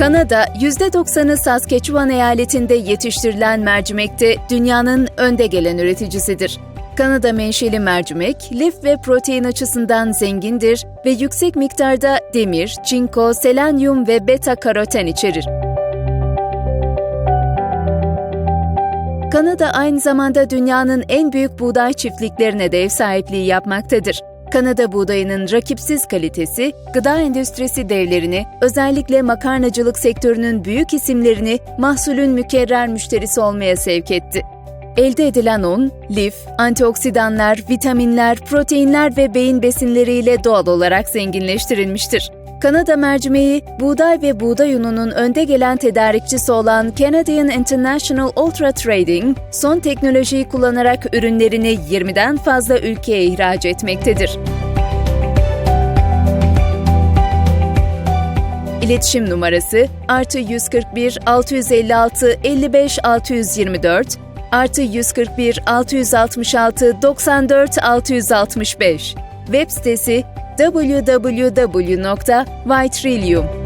Kanada, %90'ı Saskatchewan eyaletinde yetiştirilen mercimekte dünyanın önde gelen üreticisidir. Kanada menşeli mercimek, lif ve protein açısından zengindir ve yüksek miktarda demir, çinko, selenyum ve beta karoten içerir. Kanada aynı zamanda dünyanın en büyük buğday çiftliklerine de ev sahipliği yapmaktadır. Kanada buğdayının rakipsiz kalitesi, gıda endüstrisi devlerini, özellikle makarnacılık sektörünün büyük isimlerini mahsulün mükerrer müşterisi olmaya sevk etti. Elde edilen un, lif, antioksidanlar, vitaminler, proteinler ve beyin besinleriyle doğal olarak zenginleştirilmiştir. Kanada mercimeği, buğday ve buğday ununun önde gelen tedarikçisi olan Canadian International Ultra Trading, son teknolojiyi kullanarak ürünlerini 20'den fazla ülkeye ihraç etmektedir. İletişim numarası artı 141 656 55 624 artı 141 666 94 665 Web sitesi www.whitrillium